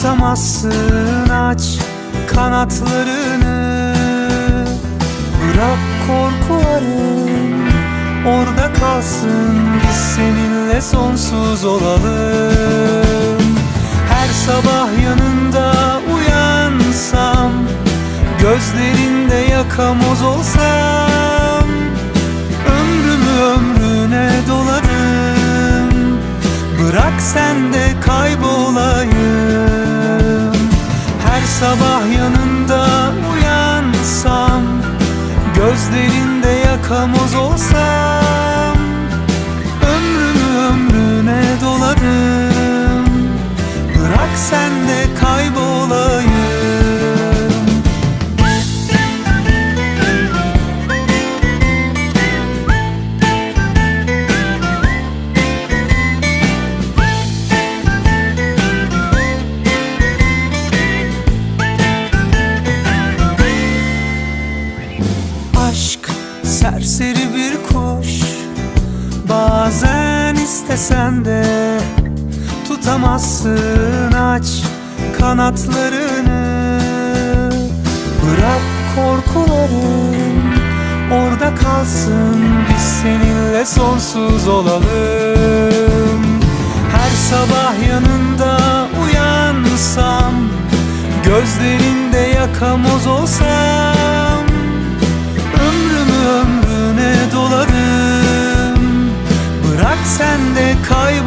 Tutamazsın aç kanatlarını. Bırak korkuların orada kalsın. Biz seninle sonsuz olalım. Her sabah yanında uyansam Gözlerinde yakamoz olsam Ömrümü ömrüne doladım. Bırak sen de sabah yanında uyansam Gözlerinde yakamoz olsam Ömrümü ömrüne doladım. Bırak sen de kanatlarını Bırak korkuların orada kalsın Biz seninle sonsuz olalım. Her sabah yanında uyansam Gözlerinde yakamoz olsam Ömrümü ömrüne doladım Bırak sen de kaybolayım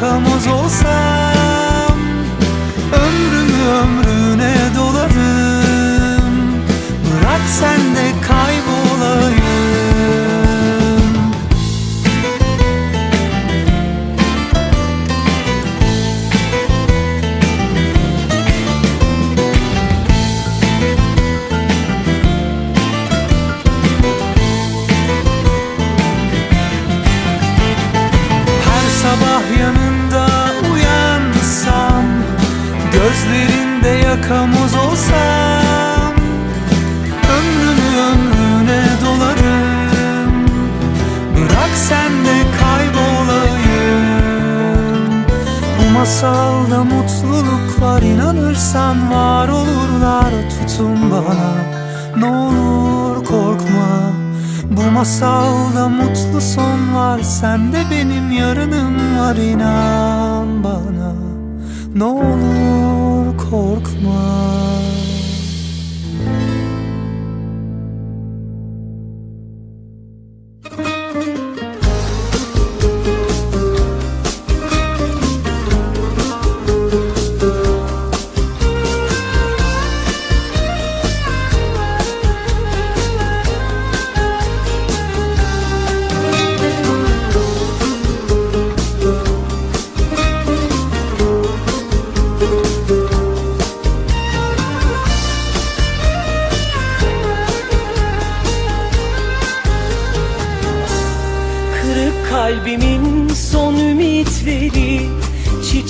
Gözlerinde yakamoz masalda mutluluk var inanırsan var olurlar. Tutun bana ne olur korkma. Bu masalda mutlu son var Sen de benim yarınım var inan bana. Ne olur korkma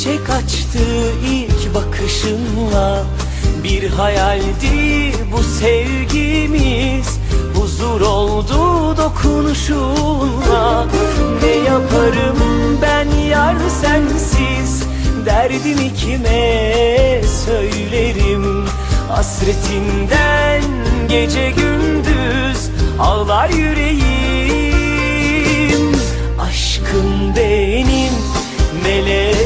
Çiçek açtı ilk bakışınla Bir hayaldi bu sevgimiz Huzur oldu dokunuşunla Ne yaparım ben yar sensiz Derdimi kime söylerim. Hasretinden gece gündüz ağlar yüreğim. Aşkım benim Söyle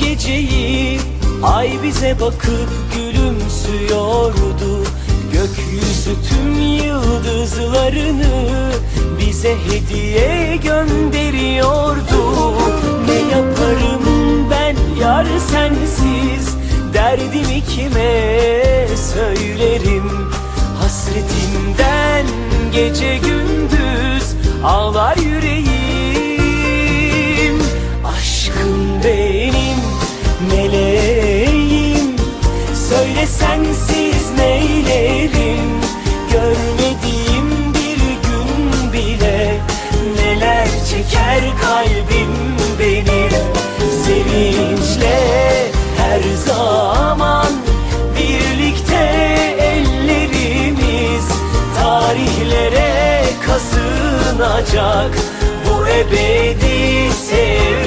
geceyi Ay bize bakıp gülümsüyordu. Gökyüzü tüm yıldızlarını Bize hediye gönderiyordu kazınacak Bu ebedi sevgimiz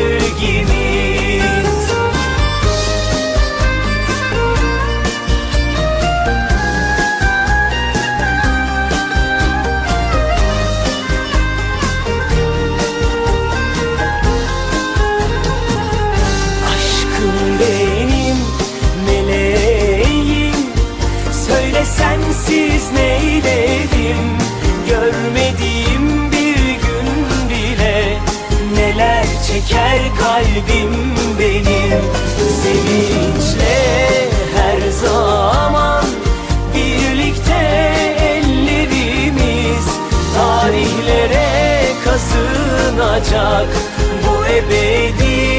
kalbim benim. Sevinçle her zaman Birlikte ellerimiz Tarihlere kazınacak Bu ebedi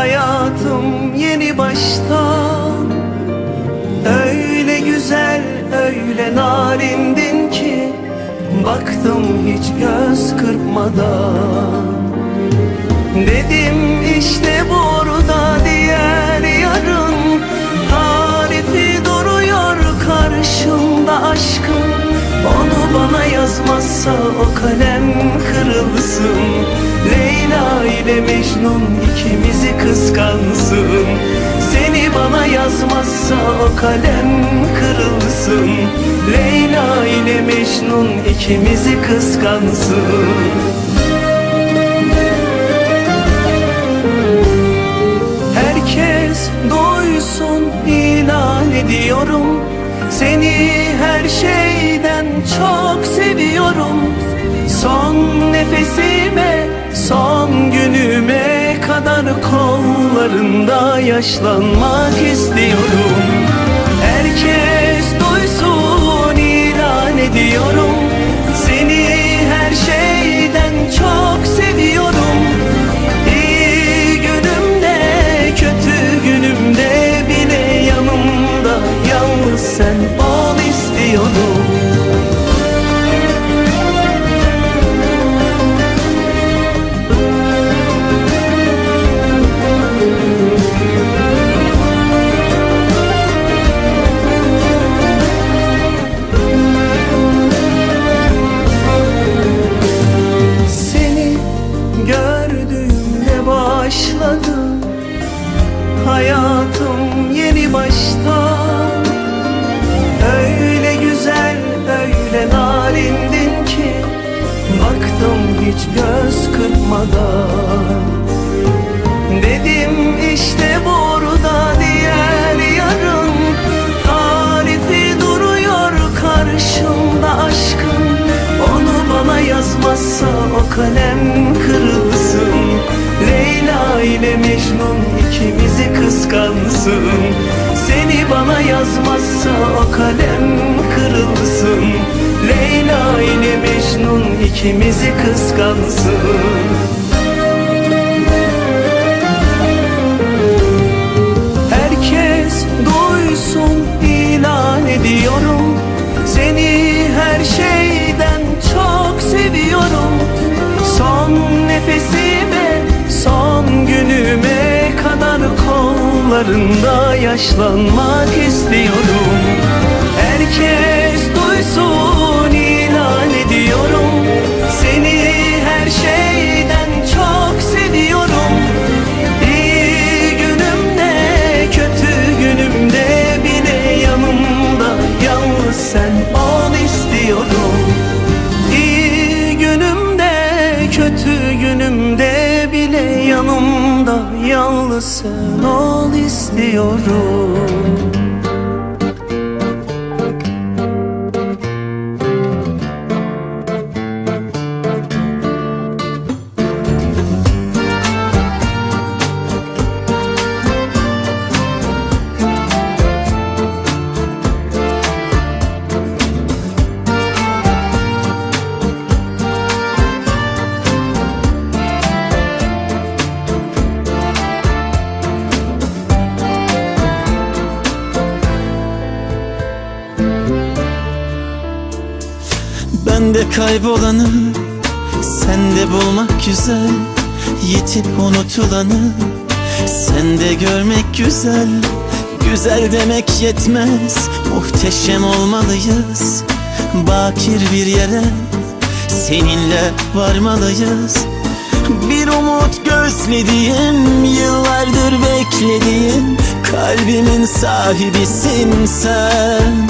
Hayatım yeni baştan. Öyle güzel, öyle narindin ki Baktım hiç göz kırpmadan. Dedim işte burada diğer yarın Tarifi duruyor karşımda aşkın. Onu bana yazmazsa o kalem kırılsın Leyla ile Mecnun ikimizi kıskansın. Seni bana yazmazsa o kalem kırılsın. Leyla ile Mecnun ikimizi kıskansın. Herkes duysun ilan ediyorum. Seni her şeyden çok seviyorum. Son nefesime, son günüme kadar kollarında yaşlanmak istiyorum Dedim işte burada diğer yarın. Tarifi duruyor karşımda aşkın. Onu bana yazmazsa o kalem kırılsın. Leyla ile Mecnun ikimizi kıskansın. Seni bana yazmazsa o kalem kırılsın. Leyla ile Mecnun ikimizi kıskansın her şeyden çok seviyorum. Son nefesime, son günüme kadar kollarında yaşlanmak istiyorum. Herkes duysun Sen ol istiyorum kaybolanı Sende bulmak güzel Yitip unutulanı Sende görmek güzel Güzel demek yetmez Muhteşem olmalıyız Bakir bir yere Seninle varmalıyız. Bir umut gözlediğim Yıllardır beklediğim Kalbimin sahibisin sen